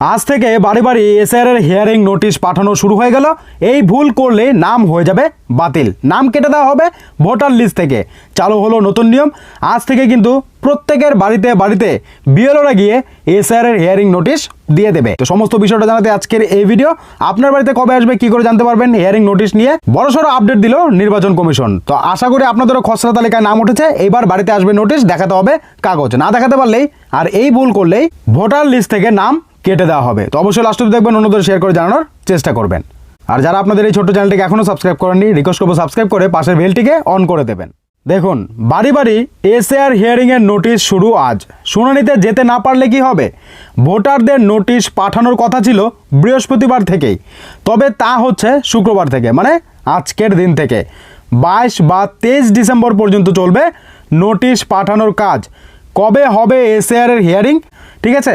আজ থেকে বাড়ি বাড়ি এসআর এর হিয়ারিং নোটিশ পাঠানো শুরু হয়ে গেল। এই ভুল করলে নাম হয়ে যাবে বাতিল। নাম কেটে দেওয়া হবে ভোটার লিস্ট থেকে। চালু হলো নতুন নিয়ম। আজ থেকে কিন্তু প্রত্যেকের বাড়িতে বাড়িতে বিএলওরা গিয়ে এসআর এর হিয়ারিং নোটিশ দিয়ে দেবে। তো সমস্ত বিষয়টা জানাতে আজকের এই ভিডিও আপনার বাড়িতে কবে আসবে, কি করে জানতে পারবেন হিয়ারিং নোটিশ নিয়ে? বড়সড় আপডেট দিল নির্বাচন কমিশন। তো আশা করি আপনাদেরও খসড়া তালিকায় নাম উঠেছে। এবার বাড়িতে আসবে নোটিশ দেখাতে হবে কাগজ। না দেখাতে পারলেই আর এই ভুল করলেই ভোটার লিস্ট থেকে নাম কেটে দেওয়া হবে। তো অবশ্যই লাস্ট দেখবেন, অন্যদের শেয়ার করে জানানোর চেষ্টা করবেন। আর যারা আপনাদের এই ছোট্ট চ্যানেলটিকে এখনও সাবস্ক্রাইব করেননি রিকোয়েস্ট করব সাবস্ক্রাইব করে পাশের বেলটিকে অন করে দেবেন। দেখুন, বাড়ি বাড়ি এসএআর হিয়ারিংয়ের নোটিশ শুরু আজ। শুনানিতে যেতে না পারলে কি হবে? ভোটারদের নোটিশ পাঠানোর কথা ছিল বৃহস্পতিবার থেকেই। তবে তা হচ্ছে শুক্রবার থেকে মানে আজকের দিন থেকে। বাইশ বা তেইশ ডিসেম্বর পর্যন্ত চলবে নোটিশ পাঠানোর কাজ। কবে হবে এসএআর এর হিয়ারিং ঠিক আছে?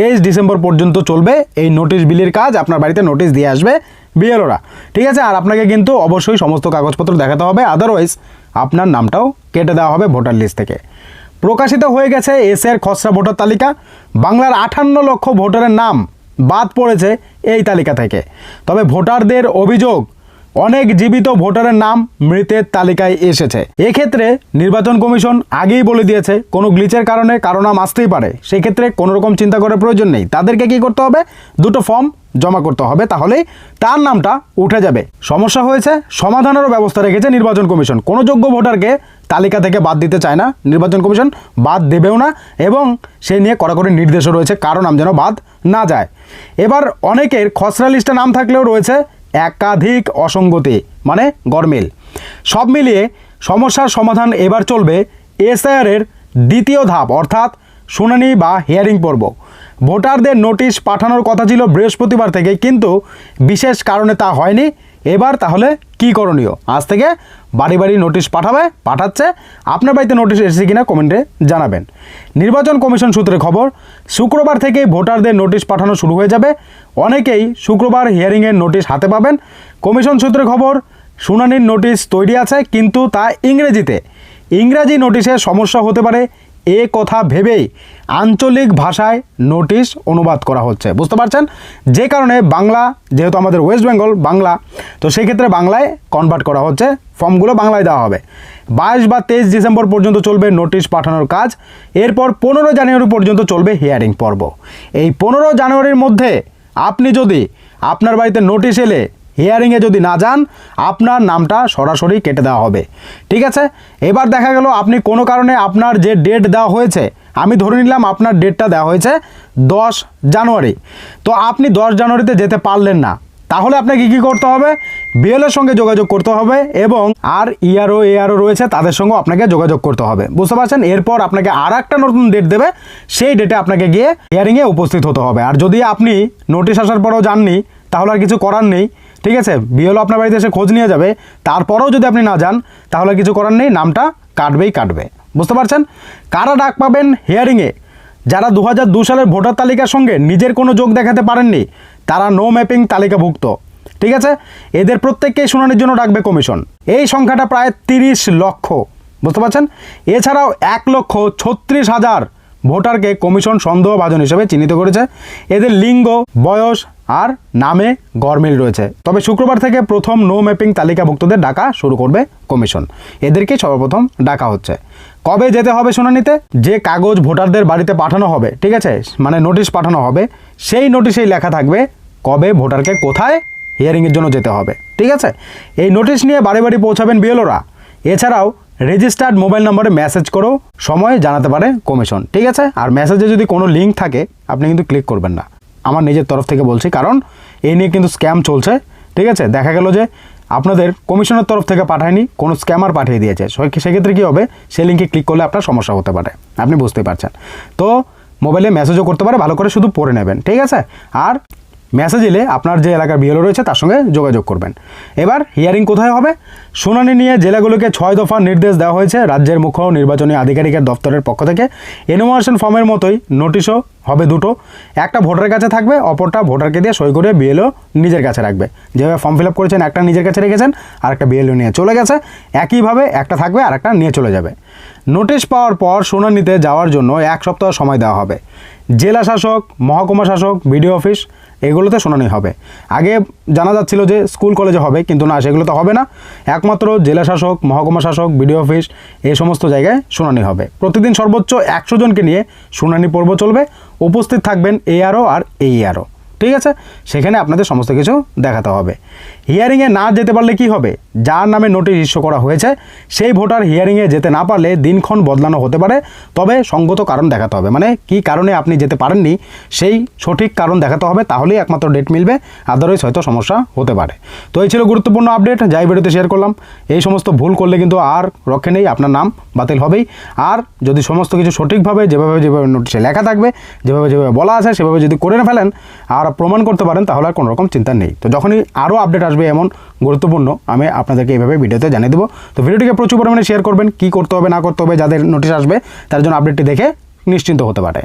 তেইশ ডিসেম্বর পর্যন্ত চলবে। এই নোটিশ বিলির কাজ আপনার বাড়িতে নোটিশ দিয়ে আসবে বিএলওরা। ঠিক আছে? আর আপনাকে কিন্তু অবশ্যই সমস্ত কাগজপত্র দেখাতে হবে। আদারওয়াইজ আপনার নামটাও কেটে দেওয়া হবে ভোটার লিস্ট থেকে। প্রকাশিত হয়ে গেছে এসের খসড়া ভোটার তালিকা। বাংলার আটান্ন লক্ষ ভোটারের নাম বাদ পড়েছে এই তালিকা থেকে। তবে ভোটারদের অভিযোগ অনেক জীবিত ভোটারের নাম মৃতের তালিকায় এসেছে। এক্ষেত্রে নির্বাচন কমিশন আগেই বলে দিয়েছে, কোনো গ্লিচের কারণে কারও নাম আসতেই পারে। সেক্ষেত্রে কোনো রকম চিন্তা করার প্রয়োজন নেই। তাদেরকে কি করতে হবে? দুটো ফর্ম জমা করতে হবে, তাহলেই তার নামটা উঠে যাবে। সমস্যা হয়েছে, সমাধানেরও ব্যবস্থা রেখেছে নির্বাচন কমিশন। কোনো যোগ্য ভোটারকে তালিকা থেকে বাদ দিতে চায় না, নির্বাচন কমিশন বাদ দেবেও না, এবং সে নিয়ে কড়াকড়ি নির্দেশও রয়েছে, কারও নাম যেন বাদ না যায়। এবার অনেকের খসড়া লিস্টে নাম থাকলেও রয়েছে একাধিক অসঙ্গতি মানে গরমিল সব মিলিয়ে সমস্যার সমাধান এবার চলবে এসআইআরের দ্বিতীয় ধাপ, অর্থাৎ শুনানি বা হিয়ারিং পর্ব। ভোটারদের নোটিশ পাঠানোর কথা ছিল বৃহস্পতিবার থেকে, কিন্তু বিশেষ কারণে তা হয়নি। এবার তাহলে কি করণীয়? আজ থেকে বাড়ি বাড়ি নোটিশ পাঠাবে, পাঠাচ্ছে। আপনার বাড়িতে নোটিশ এসেছে কিনা কমেন্টে জানাবেন। নির্বাচন কমিশন সূত্রে খবর, শুক্রবার থেকেই ভোটারদের নোটিশ পাঠানো শুরু হয়ে যাবে। অনেকেই শুক্রবার হিয়ারিংয়ের নোটিশ হাতে পাবেন। কমিশন সূত্রে খবর, শুনানির নোটিশ তৈরি আছে, কিন্তু তা ইংরেজিতে। ইংরাজি নোটিশে সমস্যা হতে পারে এ কথা ভেবেই আঞ্চলিক ভাষায় নোটিশ অনুবাদ করা হচ্ছে। বুঝতে পারছেন? যে কারণে বাংলা, যেহেতু আমাদের ওয়েস্ট বেঙ্গল বাংলা, তো সেক্ষেত্রে বাংলায় কনভার্ট করা হচ্ছে। ফর্মগুলো বাংলায় দেওয়া হবে। বাইশ বা তেইশ ডিসেম্বর পর্যন্ত চলবে নোটিশ পাঠানোর কাজ। এরপর পনেরো জানুয়ারি পর্যন্ত চলবে হিয়ারিং পর্ব। এই পনেরো জানুয়ারির মধ্যে আপনি যদি আপনার বাড়িতে নোটিশ এলে হিয়ারিংয়ে যদি না যান, আপনার নামটা সরাসরি কেটে দেওয়া হবে। ঠিক আছে? এবার দেখা গেল আপনি কোনো কারণে আপনার যে ডেট দেওয়া হয়েছে, আমি ধরে নিলাম আপনার ডেটটা দেওয়া হয়েছে দশ জানুয়ারি। তো আপনি দশ জানুয়ারিতে যেতে পারলেন না। তাহলে আপনাকে কী করতে হবে? বিএলের সঙ্গে যোগাযোগ করতে হবে এবং আর ইআরও এআরও রয়েছে, তাদের সঙ্গে আপনাকে যোগাযোগ করতে হবে। বুঝতে পারছেন? এরপর আপনাকে আর একটা নতুন ডেট দেবে, সেই ডেটে আপনাকে গিয়ে হিয়ারিংয়ে উপস্থিত হতে হবে। আর যদি আপনি নোটিশ আসার পরেও যাননি, তাহলে আর কিছু করার নেই। ঠিক আছে? বিএলও আপনার বাড়িতে এসে খোঁজ নিয়ে যাবে। তারপরেও যদি আপনি না যান, তাহলে কিছু করার নেই, নামটা কাটবেই কাটবে। বুঝতে পারছেন? কারা ডাক পাবেন হিয়ারিংয়ে যারা দু সালের ভোটার তালিকার সঙ্গে নিজের কোনো যোগ দেখাতে পারেননি, তারা নো ম্যাপিং তালিকাভুক্ত। ঠিক আছে? এদের প্রত্যেককেই শুনানির জন্য ডাকবে কমিশন। এই সংখ্যাটা প্রায় তিরিশ লক্ষ। বুঝতে পারছেন? এছাড়াও এক লক্ষ ছত্রিশ হাজার ভোটারকে কমিশন সন্দেহভাজন হিসেবে চিহ্নিত করেছে। এদের লিঙ্গ, বয়স আর নামে গরমিল রয়েছে। তবে শুক্রবার থেকে প্রথম নো ম্যাপিং তালিকাভুক্তদের ডাকা শুরু করবে কমিশন। এদেরকে সর্বপ্রথম ডাকা হচ্ছে। কবে যেতে হবে শুনানিতে? যে কাগজ ভোটারদের বাড়িতে পাঠানো হবে, ঠিক আছে? মানে নোটিশ পাঠানো হবে, সেই নোটিশেই লেখা থাকবে কবে ভোটারকে কোথায় হিয়ারিংয়ের জন্য যেতে হবে, ঠিক আছে? এই নোটিশ নিয়ে বাড়ি বাড়ি পৌঁছাবেন বিএলওরা। এছাড়াও রেজিস্টার্ড মোবাইল নম্বরে মেসেজ করেও সময় জানাতে পারে কমিশন ঠিক আছে? আর মেসেজে যদি কোনো লিঙ্ক থাকে, আপনি কিন্তু ক্লিক করবেন না। আমার নিজের তরফ থেকে বলছি, কারণ এই নিয়ে কিন্তু স্ক্যাম চলছে, ঠিক আছে? দেখা গেল যে আপনাদের কমিশনের তরফ থেকে পাঠায়নি, কোনো স্ক্যামার পাঠিয়ে দিয়েছে। সেক্ষেত্রে কী হবে? সেই লিঙ্কে ক্লিক করলে আপনার সমস্যা হতে পারে। আপনি বুঝতেই পারছেন। তো মোবাইলে মেসেজও করতে পারে, ভালো করে শুধু পড়ে নেবেন, ঠিক আছে? আর মেসেজ এলে আপনার যে এলাকার বিএলও রয়েছে তার সঙ্গে যোগাযোগ করবেন। এবার হিয়ারিং কোথায় হবে? শুনানি নিয়ে জেলাগুলোকে ছয় দফা নির্দেশ দেওয়া হয়েছে। রাজ্যের মুখ্য নির্বাচনী আধিকারিকের দপ্তরের পক্ষ থেকে। এনুমারেশন ফর্মের মতোই নোটিশও হবে দুটো। একটা ভোটারের কাছে থাকবে, অপরটা ভোটারকে দিয়ে সই করে বিএলও নিজের কাছে রাখবে। যেভাবে ফর্ম ফিল আপ করেছেন, একটা নিজের কাছে রেখেছেন আর একটা বিএলও নিয়ে চলে গেছে। একইভাবে একটা থাকবে আর একটা নিয়ে চলে যাবে। নোটিশ পাওয়ার পর শুনানিতে যাওয়ার জন্য এক সপ্তাহ সময় দেওয়া হবে। জেলা শাসক, মহকুমা শাসক বিডিও অফিস, এগুলোতে শুনানি হবে। আগে জানা যাচ্ছিল যে স্কুল কলেজে হবে, কিন্তু না, সেগুলো তো হবে না। একমাত্র জেলা শাসক, মহকুমা শাসক বিডিও অফিস এই সমস্ত জায়গায় শুনানি হবে। প্রতিদিন সর্বোচ্চ একশো জনকে নিয়ে শুনানি পর্ব চলবে। উপস্থিত থাকবেন এআরও আর এইআরও ঠিক আছে? সেখানে আপনাদের সমস্ত কিছু দেখাতে হবে। হিয়ারিংয়ে না যেতে পারলে কি হবে? যার নামে নোটিশ ইস্যু করা হয়েছে, সেই ভোটার হিয়ারিংয়ে যেতে না পারলে দিনক্ষণ বদলানো হতে পারে, তবে সঙ্গত কারণ দেখাতে হবে। মানে কি কারণে আপনি যেতে পারেননি, সেই সঠিক কারণ দেখাতে হবে, তাহলেই একমাত্র ডেট মিলবে আদারওয়াইজ হয়তো সমস্যা হতে পারে। তো এই ছিল গুরুত্বপূর্ণ আপডেট যাই ভিডিওতে শেয়ার করলাম। এই সমস্ত ভুল করলে কিন্তু আর রক্ষে নেই, আপনার নাম বাতিল হবেই। আর যদি সমস্ত কিছু সঠিকভাবে, যেভাবে যেভাবে নোটিশে লেখা থাকবে, যেভাবে যেভাবে বলা আছে, সেভাবে যদি করে না ফেলেন, আর প্রমাণ করতে পারেন, তাহলে আর কোনোরকম চিন্তা নেই। তো যখনই আরও আপডেট আসবে এমন গুরুত্বপূর্ণ, আমি আপনাদেরকে এইভাবে ভিডিওতে জানিয়ে দেবো। তো ভিডিওটিকে প্রচুর পরিমাণে শেয়ার করবেন, কী করতে হবে, না করতে হবে, যাদের নোটিশ আসবে, তার জন্য আপডেটটি দেখে নিশ্চিন্ত হতে পারে।